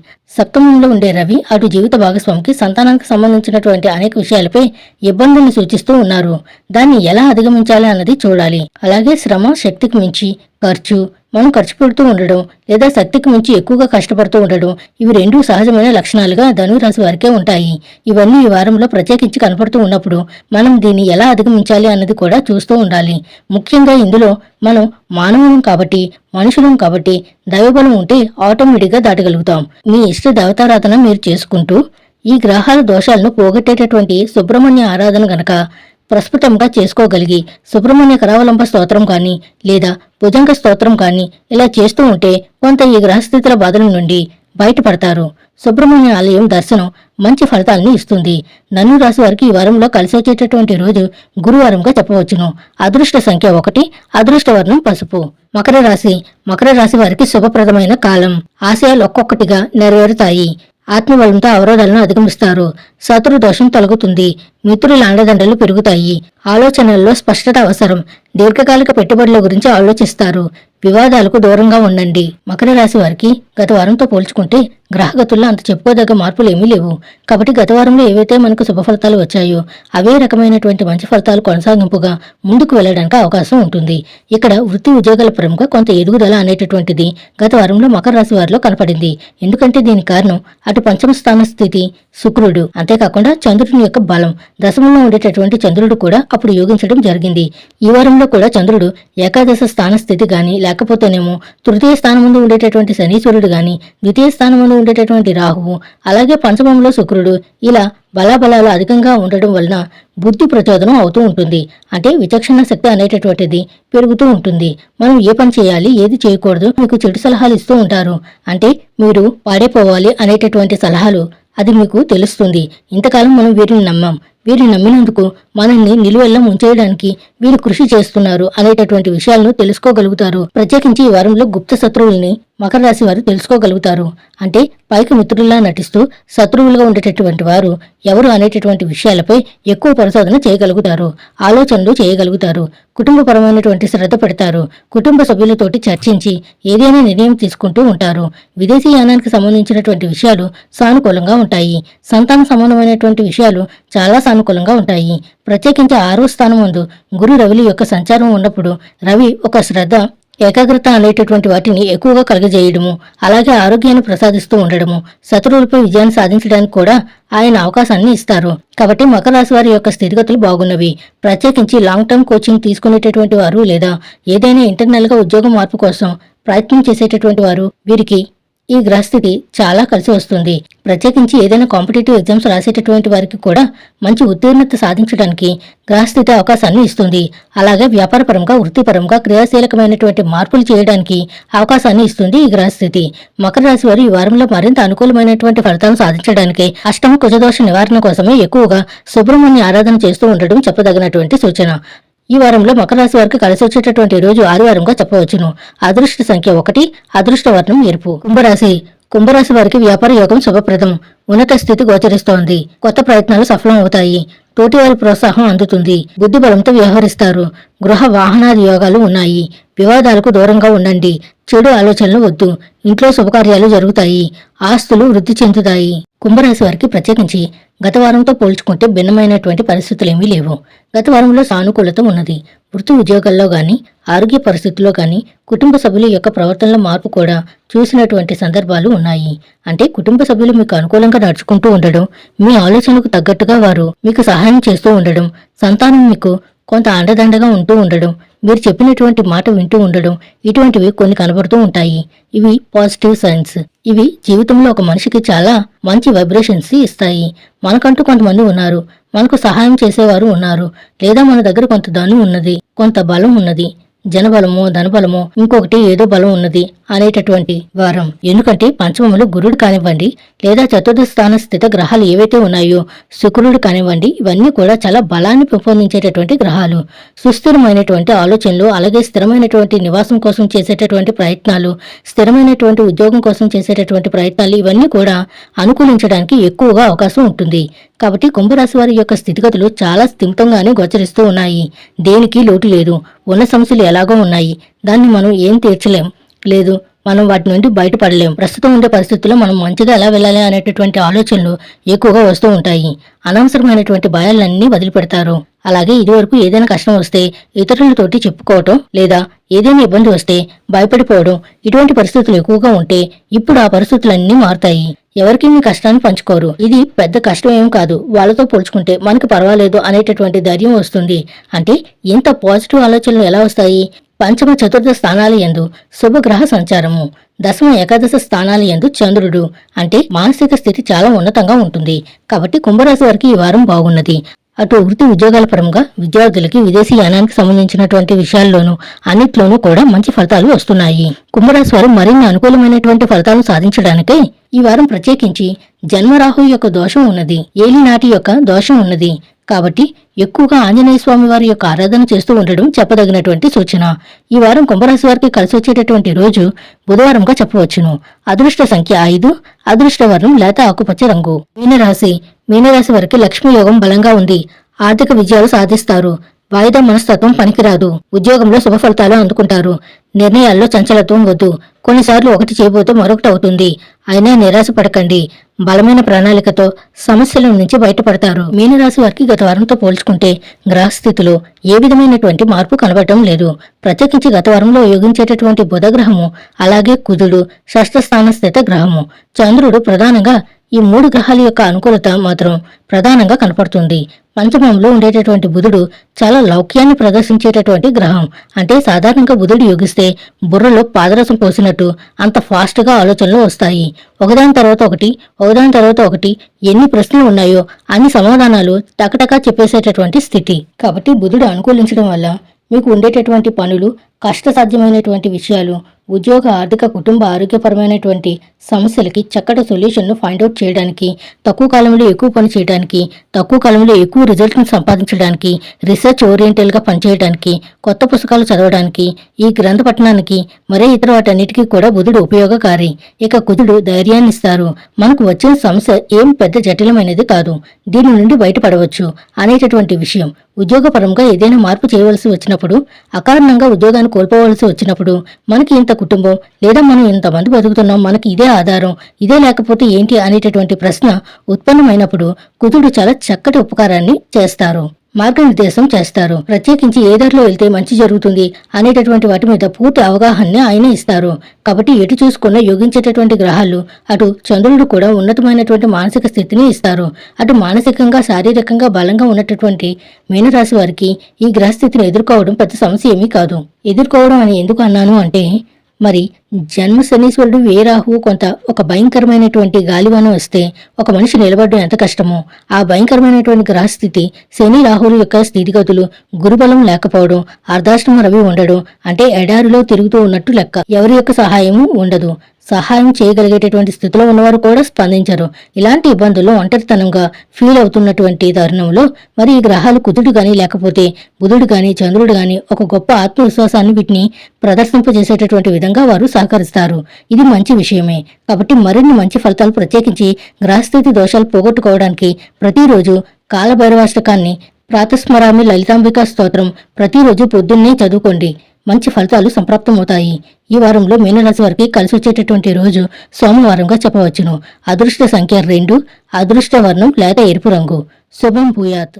Speaker 1: సప్తమంలో ఉండే రవి అటు జీవిత భాగస్వామికి సంతానానికి సంబంధించినటువంటి అనేక విషయాలపై ఇబ్బందుల్ని సూచిస్తూ ఉన్నారు. దాన్ని ఎలా అధిగమించాలి అన్నది చూడాలి. అలాగే శ్రమ శక్తికి మించి ఖర్చు మనం ఖర్చు పెడుతూ ఉండడం లేదా శక్తికి మించి ఎక్కువగా కష్టపడుతూ ఉండడం ఇవి రెండు సహజమైన లక్షణాలుగా ధనురాశి వారికే ఉంటాయి. ఇవన్నీ ఈ వారంలో ప్రత్యేకించి కనపడుతూ ఉన్నప్పుడు మనం దీన్ని ఎలా అధిగమించాలి అన్నది కూడా చూస్తూ ఉండాలి. ముఖ్యంగా ఇందులో మనం మానవులం కాబట్టి మనుషులం కాబట్టి దైవబలం ఉంటే ఆటోమేటిక్గా దాటగలుగుతాం. మీ ఇష్ట దేవతారాధన మీరు చేసుకుంటూ ఈ గ్రహాల దోషాలను పోగొట్టేటటువంటి సుబ్రహ్మణ్య ఆరాధన గనక ప్రస్ఫుటంగా చేసుకోగలిగి సుబ్రహ్మణ్య కరావలంబ స్తోత్రం కానీ లేదా భుజంగ స్తోత్రం కానీ ఇలా చేస్తూ ఉంటే కొంత ఈ గ్రహస్థితుల బాధల నుండి బయటపడతారు. సుబ్రహ్మణ్య ఆలయం దర్శనం మంచి ఫలితాలను ఇస్తుంది. నన్ను రాశి వారికి ఈ వారంలో కలిసి వచ్చేటటువంటి రోజు గురువారంగా చెప్పవచ్చును. అదృష్ట సంఖ్య ఒకటి అదృష్ట వర్ణం పసుపు. మకర రాశి మకర రాశి వారికి శుభప్రదమైన కాలం. ఆశయాలు ఒక్కొక్కటిగా నెరవేరుతాయి. ఆత్మబలంతో అవరోధాలను అధిగమిస్తారు. శత్రు దోషం తొలగుతుంది. మిత్రుల అండదండలు పెరుగుతాయి. ఆలోచనల్లో స్పష్టత అవసరం. దీర్ఘకాలిక పెట్టుబడుల గురించి ఆలోచిస్తారు. వివాదాలకు దూరంగా ఉండండి. మకర రాశి వారికి గత వారంతో పోల్చుకుంటే గ్రహగతుల్లో అంత చెప్పుకోదగ్గ మార్పులు ఏమీ లేవు. కాబట్టి గత వారంలో ఏవైతే మనకు శుభ ఫలితాలు వచ్చాయో అవే రకమైనటువంటి మంచి ఫలితాలు కొనసాగింపుగా ముందుకు వెళ్ళడానికి అవకాశం ఉంటుంది. ఇక్కడ వృత్తి ఉద్యోగాల పరంగా కొంత ఎదుగుదల అనేటటువంటిది గత వారంలో మకర రాశి వారిలో కనపడింది. ఎందుకంటే దీని కారణం అటు పంచమ స్థాన స్థితి శుక్రుడు అంతేకాకుండా చంద్రుని యొక్క బలం. దశమంలో ఉండేటటువంటి చంద్రుడు కూడా అప్పుడు యోగించడం జరిగింది. ఈ వారంలో కూడా చంద్రుడు ఏకాదశ స్థాన స్థితి గాని లేకపోతేనేమో తృతీయ స్థానం ముందు ఉండేటటువంటి శనీశ్వరుడు గాని ద్వితీయ స్థానం ముందు ఉండేటటువంటి రాహువు అలాగే పంచమంలో శుక్రుడు ఇలా బలాబలాలు అధికంగా ఉండడం వలన బుద్ధి ప్రచోదనం అవుతూ ఉంటుంది. అంటే విచక్షణ శక్తి అనేటటువంటిది పెరుగుతూ ఉంటుంది. మనం ఏ పని చేయాలి ఏది చేయకూడదు మీకు చెడు సలహాలు ఇస్తూ ఉంటారు. అంటే మీరు పాడైపోవాలి అనేటటువంటి సలహాలు అది మీకు తెలుస్తుంది. ఇంతకాలం మనం వీరిని నమ్మాం. వీరిని నమ్మినందుకు మనల్ని నిలువెల్లా ముంచేయడానికి వీరు కృషి చేస్తున్నారు అనేటటువంటి విషయాలను తెలుసుకోగలుగుతారు. ప్రత్యేకించి ఈ వారంలో గుప్త శత్రువుల్ని మకర రాశి వారు తెలుసుకోగలుగుతారు. అంటే పైకి మిత్రుల్లా నటిస్తూ శత్రువులుగా ఉండేటటువంటి వారు ఎవరు అనేటటువంటి విషయాలపై ఎక్కువ పరిశోధన చేయగలుగుతారు. ఆలోచనలు చేయగలుగుతారు. కుటుంబపరమైనటువంటి శ్రద్ధ పెడతారు. కుటుంబ సభ్యులతోటి చర్చించి ఏదైనా నిర్ణయం తీసుకుంటూ ఉంటారు. విదేశీ యానానికి సంబంధించినటువంటి విషయాలు సానుకూలంగా ఉంటాయి. సంతాన సంబంధమైనటువంటి విషయాలు చాలా సానుకూలంగా ఉంటాయి. ప్రత్యేకించి ఆరో స్థానం ముందు గురు రవిలి యొక్క సంచారం ఉన్నప్పుడు రవి ఒక శ్రద్ధ ఏకాగ్రత అనేటటువంటి వాటిని ఎక్కువగా కలుగజేయడము అలాగే ఆరోగ్యాన్ని ప్రసాదిస్తూ ఉండడము శత్రువులపై విజయాన్ని సాధించడానికి కూడా ఆయన అవకాశాన్ని ఇస్తారు. కాబట్టి మకర రాశి వారి యొక్క స్థితిగతులు బాగున్నవి. ప్రత్యేకించి లాంగ్ టర్మ్ కోచింగ్ తీసుకునేటటువంటి వారు లేదా ఏదైనా ఇంటర్నల్గా ఉద్యోగ మార్పు కోసం ప్రయత్నం చేసేటటువంటి వారు వీరికి ఈ గ్రహస్థితి చాలా కలిసి వస్తుంది. ప్రత్యేకించి ఏదైనా కాంపిటేటివ్ ఎగ్జామ్స్ రాసేటటువంటి వారికి కూడా మంచి ఉత్తీర్ణత సాధించడానికి గ్రహస్థితి అవకాశాన్ని ఇస్తుంది. అలాగే వ్యాపారపరంగా వృత్తిపరంగా క్రియాశీలకమైనటువంటి మార్పులు చేయడానికి అవకాశాన్ని ఇస్తుంది ఈ గ్రహస్థితి. మకర రాశి వారు ఈ వారంలో మరింత అనుకూలమైనటువంటి ఫలితాలను సాధించడానికి అష్టమ కుజదోష నివారణ కోసమే ఎక్కువగా సుబ్రహ్మణ్య ఆరాధన చేస్తూ ఉండడం చెప్పదగినటువంటి సూచన. ఈ వారంలో మకర రాశి వారికి కలిసి వచ్చేటటువంటి రోజు ఆదివారంగా చెప్పవచ్చును. అదృష్ట సంఖ్య ఒకటి అదృష్ట వర్ణం ఎరుపు. కుంభరాశి. కుంభరాశి వారికి వ్యాపార యోగం శుభప్రదం. ఉన్నత స్థితి గోచరిస్తోంది. కొత్త ప్రయత్నాలు సఫలం అవుతాయి తోటి వారి ప్రోత్సాహం అందుతుంది. బుద్ధి బలంతో వ్యవహరిస్తారు. గృహ వాహనాది యోగాలు ఉన్నాయి. వివాదాలకు దూరంగా ఉండండి. చెడు ఆలోచనలు వద్దు. ఇంట్లో శుభకార్యాలు జరుగుతాయి. ఆస్తులు వృద్ధి చెందుతాయి. కుంభరాశి వారికి ప్రత్యేకించి గత వారంతో పోల్చుకుంటే భిన్నమైనటువంటి పరిస్థితులేమీ లేవు. గత వారంలో సానుకూలత ఉన్నది. వృత్తి ఉద్యోగాల్లో కానీ ఆరోగ్య పరిస్థితుల్లో కానీ కుటుంబ సభ్యుల యొక్క ప్రవర్తనలో మార్పు కూడా చూసినటువంటి సందర్భాలు ఉన్నాయి. అంటే కుటుంబ సభ్యులు మీకు అనుకూలంగా నడుచుకుంటూ ఉండడం మీ ఆలోచనకు తగ్గట్టుగా వారు మీకు సహాయం చేస్తూ ఉండడం సంతానం మీకు కొంత అండదండగా ఉంటూ ఉండడం మీరు చెప్పినటువంటి మాట వింటూ ఉండడం ఇటువంటివి కొన్ని కనబడుతూ ఉంటాయి. ఇవి పాజిటివ్ సైన్స్ ఇవి జీవితంలో ఒక మనిషికి చాలా మంచి వైబ్రేషన్స్ ఇస్తాయి. మనకంటూ కొంతమంది ఉన్నారు. మనకు సహాయం చేసేవారు ఉన్నారు. లేదా మన దగ్గర కొంత ధనం ఉన్నది కొంత బలం ఉన్నది. జనబలము ధనబలము ఇంకొకటి ఏదో బలం ఉన్నది అనేటటువంటి వారం. ఎందుకంటే పంచమములు గురుడు కానివ్వండి లేదా చతుర్థ స్థాన స్థిత గ్రహాలు ఏవైతే ఉన్నాయో శుక్రుడు కానివ్వండి ఇవన్నీ కూడా చాలా బలాన్ని పెంపొందించేటటువంటి గ్రహాలు. సుస్థిరమైనటువంటి ఆలోచనలు అలాగే స్థిరమైనటువంటి నివాసం కోసం చేసేటటువంటి ప్రయత్నాలు స్థిరమైనటువంటి ఉద్యోగం కోసం చేసేటటువంటి ప్రయత్నాలు ఇవన్నీ కూడా అనుకూలించడానికి ఎక్కువగా అవకాశం ఉంటుంది. కాబట్టి కుంభరాశి వారి యొక్క స్థితిగతులు చాలా స్థిమితంగానే గోచరిస్తూ ఉన్నాయి. దేనికి లోటు లేదు. ఉన్న సమస్యలు ఎలాగో ఉన్నాయి. దాన్ని మనం ఏం తీర్చలేం. లేదు మనం వాటి నుండి బయటపడలేం. ప్రస్తుతం ఉండే పరిస్థితుల్లో మనం మంచిగా ఎలా వెళ్ళాలి అనేటటువంటి ఆలోచనలు ఎక్కువగా వస్తూ ఉంటాయి. అనవసరమైనటువంటి భయాలన్నీ వదిలిపెడతారు. అలాగే ఇదివరకు ఏదైనా కష్టం వస్తే ఇతరులతోటి చెప్పుకోవటం లేదా ఏదైనా ఇబ్బంది వస్తే భయపడిపోవడం ఇటువంటి పరిస్థితులు ఎక్కువగా ఉంటే ఇప్పుడు ఆ పరిస్థితులన్నీ మారుతాయి. ఎవరికి మీ కష్టాన్ని పంచుకోరు. ఇది పెద్ద కష్టం ఏం కాదు. వాళ్ళతో పోల్చుకుంటే మనకి పర్వాలేదు అనేటటువంటి ధైర్యం వస్తుంది. అంటే ఇంత పాజిటివ్ ఆలోచనలు ఎలా వస్తాయి? పంచమ చతుర్థ స్థానాలు యందు శుభగ్రహ సంచారము. దశమ ఏకాదశ స్థానాలు యందు చంద్రుడు. అంటే మానసిక స్థితి చాలా ఉన్నతంగా ఉంటుంది. కాబట్టి కుంభరాశి వారికి ఈ వారం బాగున్నది. అటు వృత్తి ఉద్యోగాల పరంగా విద్యార్థులకి విదేశీ యానానికి సంబంధించినటువంటి విషయాల్లోనూ అన్నిట్లోనూ కూడా మంచి ఫలితాలు వస్తున్నాయి. కుంభరాశి వారు మరిన్ని అనుకూలమైనటువంటి ఫలితాలను సాధించడానికే ఈ వారం ప్రత్యేకించి జన్మరాహు యొక్క దోషం ఉన్నది. ఏలినాటి యొక్క దోషం ఉన్నది. కాబట్టి ఎక్కువగా ఆంజనేయ స్వామి వారి యొక్క ఆరాధన చేస్తూ ఉండడం చెప్పదగినటువంటి సూచన. ఈ వారం కుంభరాశి వారికి కలిసి వచ్చేటటువంటి రోజు బుధవారంగా చెప్పవచ్చును. అదృష్ట సంఖ్య ఐదు అదృష్ట వర్ణం లేత ఆకుపచ్చ రంగు. మీనరాశి మీనరాశి వారికి లక్ష్మీ యోగం బలంగా ఉంది. ఆర్థిక విజయాలు సాధిస్తారు. వాయిదా మనస్తత్వం పనికిరాదు. ఉద్యోగంలో శుభ ఫలితాలు అందుకుంటారు. నిర్ణయాల్లో చంచలత్వం వద్దు. కొన్నిసార్లు ఒకటి చేయబోతే మరొకటి అవుతుంది. అయినా నిరాశపడకండి. బలమైన ప్రణాళికతో సమస్యల నుంచి బయటపడతారు. మీనరాశి వారికి గత వారంతో పోల్చుకుంటే గ్రహస్థితిలో ఏ విధమైనటువంటి మార్పు కనబడటం లేదు. ప్రత్యేకించి గత వారంలో యోగించేటటువంటి బుధ గ్రహము అలాగే కుజుడు షష్ఠస్థాన స్థిత గ్రహము చంద్రుడు ప్రధానంగా ఈ మూడు గ్రహాల యొక్క అనుకూలత మాత్రం ప్రధానంగా కనపడుతుంది. పంచమంలో ఉండేటటువంటి బుధుడు చాలా లౌక్యాన్ని ప్రదర్శించేటటువంటి గ్రహం. అంటే సాధారణంగా బుధుడు యోగిస్తే బుర్రలో పాదరసం పోసినట్టు అంత ఫాస్ట్గా ఆలోచనలు వస్తాయి. ఒకదాని తర్వాత ఒకటి ఒకదాని తర్వాత ఒకటి ఎన్ని ప్రశ్నలు ఉన్నాయో అన్ని సమాధానాలు టకటకా చెప్పేసేటటువంటి స్థితి. కాబట్టి బుధుడు అనుకూలించడం వల్ల మీకు ఉండేటటువంటి పనులు కష్టసాధ్యమైనటువంటి విషయాలు ఉద్యోగ ఆర్థిక కుటుంబ ఆరోగ్యపరమైనటువంటి సమస్యలకి చక్కటి సొల్యూషన్ను ఫైండ్ అవుట్ చేయడానికి తక్కువ కాలంలో ఎక్కువ పని చేయడానికి తక్కువ కాలంలో ఎక్కువ రిజల్ట్ను సంపాదించడానికి రీసెర్చ్ ఓరియంటల్గా పనిచేయడానికి కొత్త పుస్తకాలు చదవడానికి ఈ గ్రంథ పఠనానికి మరే ఇతర వాటన్నిటికీ కూడా బుధుడు ఉపయోగకారి. ఇక కుజుడు ధైర్యాన్ని ఇస్తారు మనకు వచ్చిన సమస్య ఏం పెద్ద జటిలమైనది కాదు. దీని నుండి బయటపడవచ్చు అనేటటువంటి విషయం. ఉద్యోగపరంగా ఏదైనా మార్పు చేయవలసి వచ్చినప్పుడు అకారణంగా ఉద్యోగాన్ని కోల్పోవలసి వచ్చినప్పుడు మనకి ఇంత కుటుంబం లేదా మనం ఇంతమంది బతుకుతున్నాం మనకి ఇదే ఆధారం ఇదే లేకపోతే ఏంటి అనేటటువంటి ప్రశ్న ఉత్పన్నమైనప్పుడు కుజుడు చాలా చక్కటి ఉపకారాన్ని చేస్తారు. మార్గనిర్దేశం చేస్తారు. ప్రత్యేకించి ఏ దారిలో వెళ్తే మంచి జరుగుతుంది అనేటటువంటి వాటి మీద పూర్తి అవగాహనని ఆయన ఇస్తారు. కాబట్టి ఎటు చూసుకున్న యోగించేటటువంటి గ్రహాలు అటు చంద్రుడు కూడా ఉన్నతమైనటువంటి మానసిక స్థితిని ఇస్తారు. అటు మానసికంగా శారీరకంగా బలంగా ఉన్నటువంటి మీనరాశి వారికి ఈ గ్రహస్థితిని ఎదుర్కోవడం పెద్ద సమస్య ఏమీ కాదు. ఎదుర్కోవడం అని ఎందుకు అన్నాను అంటే మరి జన్మ శనీశ్వరుడు ఏ రాహువు కొంత ఒక భయంకరమైనటువంటి గాలివానం వస్తే ఒక మనిషి నిలబడడం ఎంత కష్టమో ఆ భయంకరమైనటువంటి గ్రహస్థితి శని రాహువుల యొక్క స్థితిగతులు గురుబలం లేకపోవడం అర్ధాష్టమ రవి ఉండడం అంటే ఎడారిలో తిరుగుతూ ఉన్నట్టు లెక్క. ఎవరి యొక్క సహాయము ఉండదు. సహాయం చేయగలిగేటటువంటి స్థితిలో ఉన్నవారు కూడా స్పందించారు. ఇలాంటి ఇబ్బందుల్లో ఒంటరితనంగా ఫీల్ అవుతున్నటువంటి తరుణంలో మరి ఈ గ్రహాలు కుదుడు కానీ లేకపోతే బుధుడు కానీ చంద్రుడు కానీ ఒక గొప్ప ఆత్మవిశ్వాసాన్ని వీటిని ప్రదర్శింపజేసేటటువంటి విధంగా వారు సహకరిస్తారు. ఇది మంచి విషయమే. కాబట్టి మరిన్ని మంచి ఫలితాలు ప్రత్యేకించి గ్రహస్థితి దోషాలు పోగొట్టుకోవడానికి ప్రతిరోజు కాలభైరవాష్టకాన్ని ప్రాతస్మరామి లలితాంబికా స్తోత్రం ప్రతిరోజు పొద్దున్నే చదువుకోండి. మంచి ఫలితాలు సంప్రాప్తమవుతాయి. ఈ వారంలో మీనరాశి వారికి కలిసి వచ్చేటటువంటి రోజు సోమవారంగా చెప్పవచ్చును. అదృష్ట సంఖ్య రెండు అదృష్ట వర్ణం లేత ఎరుపు రంగు. శుభం భూయాత్.